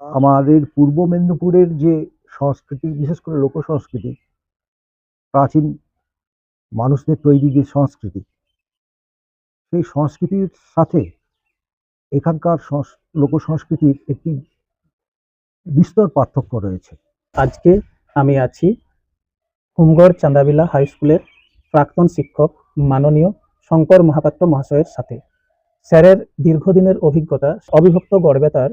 আমাদের পূর্ব মেদিনীপুরের যে সংস্কৃতি, বিশেষ করে লোক সংস্কৃতি প্রাচীন মানুষদের তৈরি যে সংস্কৃতি, সেই সংস্কৃতির সাথে এখানকার লোক সংস্কৃতির একটি বিস্তর পার্থক্য রয়েছে। আজকে আমি আছি হুমগড় চান্দাবিলা হাই স্কুলের প্রাক্তন শিক্ষক মাননীয় শঙ্কর মহাপাত্র মহাশয়ের সাথে। স্যারের দীর্ঘদিনের অভিজ্ঞতা, অবিভক্ত গড়বেতার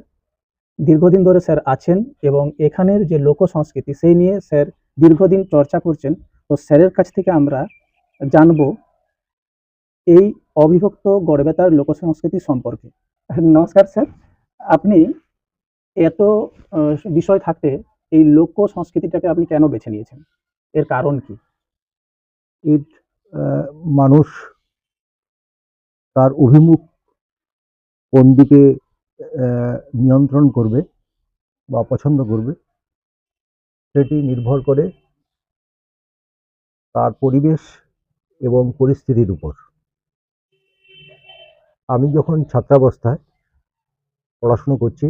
দীর্ঘদিন ধরে স্যার আছেন এবং এখানের যে লোক সংস্কৃতি সেই নিয়ে স্যার দীর্ঘদিন চর্চা করছেন। তো স্যারের কাছ থেকে আমরা জানব এই অবিভক্ত গড়বেতার লোক সংস্কৃতি সম্পর্কে। নমস্কার স্যার। আপনি এত বিষয় থাকতে এই লোক সংস্কৃতিটাকে আপনি কেন বেছে নিয়েছেন? এর কারণ কি? এর মানুষ তার অভিমুখ কোন দিকে নিয়ন্ত্রণ করবে বা পছন্দ করবে, সেটি নির্ভর করে তার পরিবেশ এবং পরিস্থিতির উপর। আমি যখন ছাত্রাবস্থায় পড়াশুনো করছি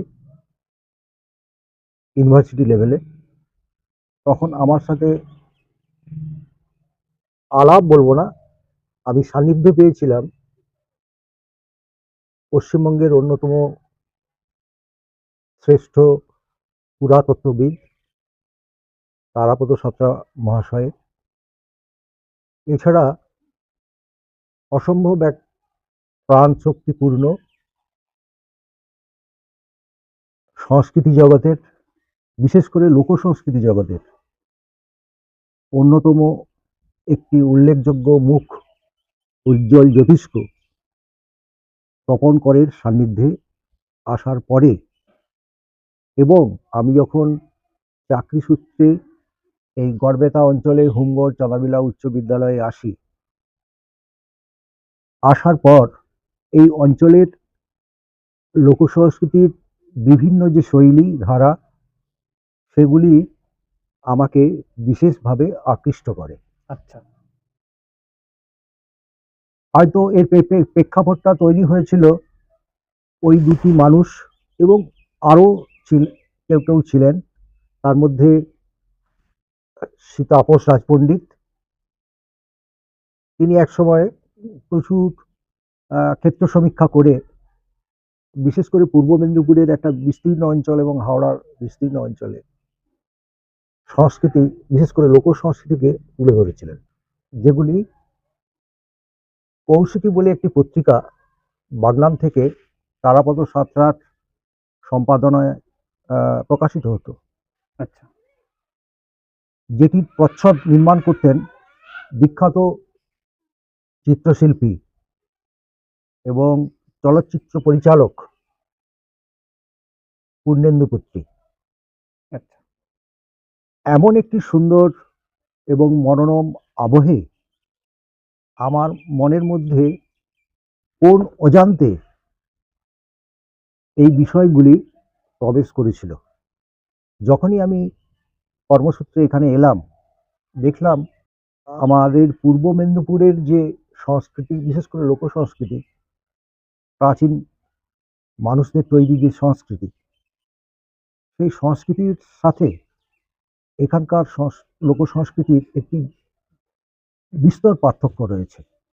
ইউনিভার্সিটি লেভেলে, তখন আমার সাথে আলাপ বলব না, আমি সান্নিধ্য পেয়েছিলাম পশ্চিমবঙ্গের অন্যতম শ্রেষ্ঠ পুরাতত্ত্ববিদ তারাপদ সাঁতরা মহাশয়ের। এছাড়া অসম্ভব এক প্রাণ শক্তিপূর্ণ সংস্কৃতি জগতের, বিশেষ করে লোক সংস্কৃতি জগতের অন্যতম একটি উল্লেখযোগ্য মুখ উজ্জ্বল জ্যোতিষ্ক তপন করের সান্নিধ্যে আসার পরে এবং আমি যখন চাকরি সূত্রে এই গড়বেতা অঞ্চলে হুমগড় চাঁদাবিলা উচ্চ বিদ্যালয়ে আসি আসার পর এই অঞ্চলের লোকসংস্কৃতির বিভিন্ন যে শৈলী ধারা সেগুলি আমাকে বিশেষভাবে আকৃষ্ট করে। আচ্ছা। হয়তো এর প্রেক্ষাপটটা তৈরি হয়েছিল ওই দুটি মানুষ এবং আরও কেউ কেউ ছিলেন। তার মধ্যে সীতাপোষ রাজপণ্ডিত। তিনি একসময় প্রচুর ক্ষেত্র সমীক্ষা করে, বিশেষ করে পূর্ব মেদিনীপুরের একটা বিস্তীর্ণ অঞ্চল এবং হাওড়ার বিস্তীর্ণ অঞ্চলে সংস্কৃতি, বিশেষ করে লোক সংস্কৃতিকে তুলে ধরেছিলেন। যেগুলি কৌশিকী বলে একটি পত্রিকা, বাগনান থেকে তারাপদ সাঁতরার সম্পাদনায় প্রকাশিত হতো। আচ্ছা। যেটি প্রচ্ছদ নির্মাণ করতেন বিখ্যাত চিত্রশিল্পী এবং চলচ্চিত্র পরিচালক পূর্ণেন্দু পুত্রী। আচ্ছা। এমন একটি সুন্দর এবং মনোরম আবহে আমার মনের মধ্যে কোন অজান্তে এই বিষয়গুলি প্রবেশ করেছিল। যখনই আমি কর্মসূত্রে এখানে এলাম, দেখলাম আমাদের পূর্ব মেদিনীপুরের যে সংস্কৃতি, বিশেষ করে লোক সংস্কৃতি, প্রাচীন মানুষদের তৈরি যে সংস্কৃতি, সেই সংস্কৃতির সাথে এখানকার লোক সংস্কৃতির একটি বিস্তর পার্থক্য রয়েছে।